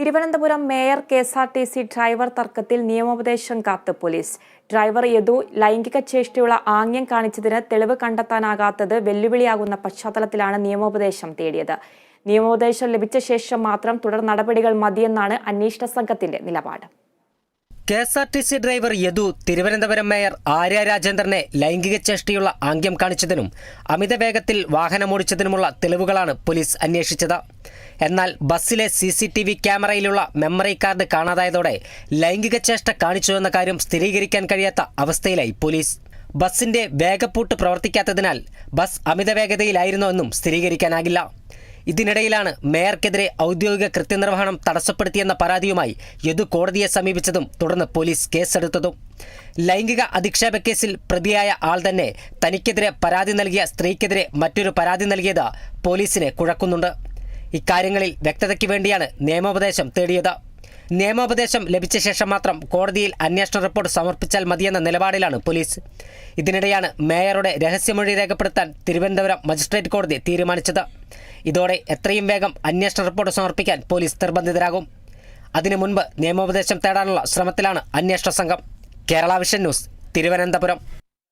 Thiruvananthapuram mayor K S R T C driver തർക്കത്തിൽ നിയമോപദേശം കാത്ത് പോലീസ്. ഡ്രൈവർ യദു ലൈംഗിക ചേഷ്ടയുള്ള ആംഗ്യം കാണിച്ചതിന് തെളിവ് കണ്ടെത്താനാകാത്തത് വെല്ലുവിളിയാകുന്ന പശ്ചാത്തലത്തിലാണ് നിയമോപദേശം തേടിയത്. നിയമോപദേശം ലഭിച്ച ശേഷം മാത്രം തുടർ നടപടികൾ മതിയെന്നാണ് അന്വേഷണ സംഘത്തിന്റെ നിലപാട്. K S R T C driver Yadu Thiruvananthapuram mayor Arya രാജേന്ദ്രനെ ലൈംഗിക ചേഷ്ടയുള്ള ആംഗ്യം കാണിച്ചതിനും അമിത വേഗത്തിൽ വാഹനമോടിച്ചതിനുമുള്ള തെളിവുകളാണ് പോലീസ് അന്വേഷിച്ചത്. എന്നാൽ ബസ്സിലെ സി സി ടി വി ക്യാമറയിലുള്ള മെമ്മറി കാർഡ് കാണാതായതോടെ ലൈംഗിക ചേഷ്ട കാണിച്ചുവെന്ന കാര്യം സ്ഥിരീകരിക്കാൻ കഴിയാത്ത അവസ്ഥയിലായി പോലീസ്. ബസ്സിന്റെ വേഗപ്പൂട്ട് പ്രവർത്തിക്കാത്തതിനാൽ ബസ് അമിത വേഗതയിലായിരുന്നോ എന്നും സ്ഥിരീകരിക്കാനാകില്ല. ഇതിനിടയിലാണ് മേയർക്കെതിരെ ഔദ്യോഗിക കൃത്യനിർവഹണം തടസ്സപ്പെടുത്തിയെന്ന പരാതിയുമായി യദു കോടതിയെ സമീപിച്ചതും തുടർന്ന് പോലീസ് കേസെടുത്തതും. ലൈംഗിക അധിക്ഷേപ കേസിൽ പ്രതിയായ ആൾ തന്നെ തനിക്കെതിരെ പരാതി നൽകിയ സ്ത്രീക്കെതിരെ മറ്റൊരു പരാതി നൽകിയത് പോലീസിനെ കുഴക്കുന്നുണ്ട്. ഇക്കാര്യങ്ങളിൽ വ്യക്തതയ്ക്ക് വേണ്ടിയാണ് നിയമോപദേശം തേടിയത്. നിയമോപദേശം ലഭിച്ച ശേഷം മാത്രം കോടതിയിൽ അന്വേഷണ റിപ്പോർട്ട് സമർപ്പിച്ചാൽ മതിയെന്ന നിലപാടിലാണ് പോലീസ്. ഇതിനിടെയാണ് മേയറുടെ രഹസ്യമൊഴി രേഖപ്പെടുത്താൻ തിരുവനന്തപുരം മജിസ്ട്രേറ്റ് കോടതി തീരുമാനിച്ചത്. ഇതോടെ എത്രയും വേഗം അന്വേഷണ റിപ്പോർട്ട് സമർപ്പിക്കാൻ പോലീസ് നിർബന്ധിതരാകും. അതിനു മുൻപ് നിയമോപദേശം തേടാനുള്ള ശ്രമത്തിലാണ് അന്വേഷണ സംഘം. Kerala vision news Thiruvananthapuram.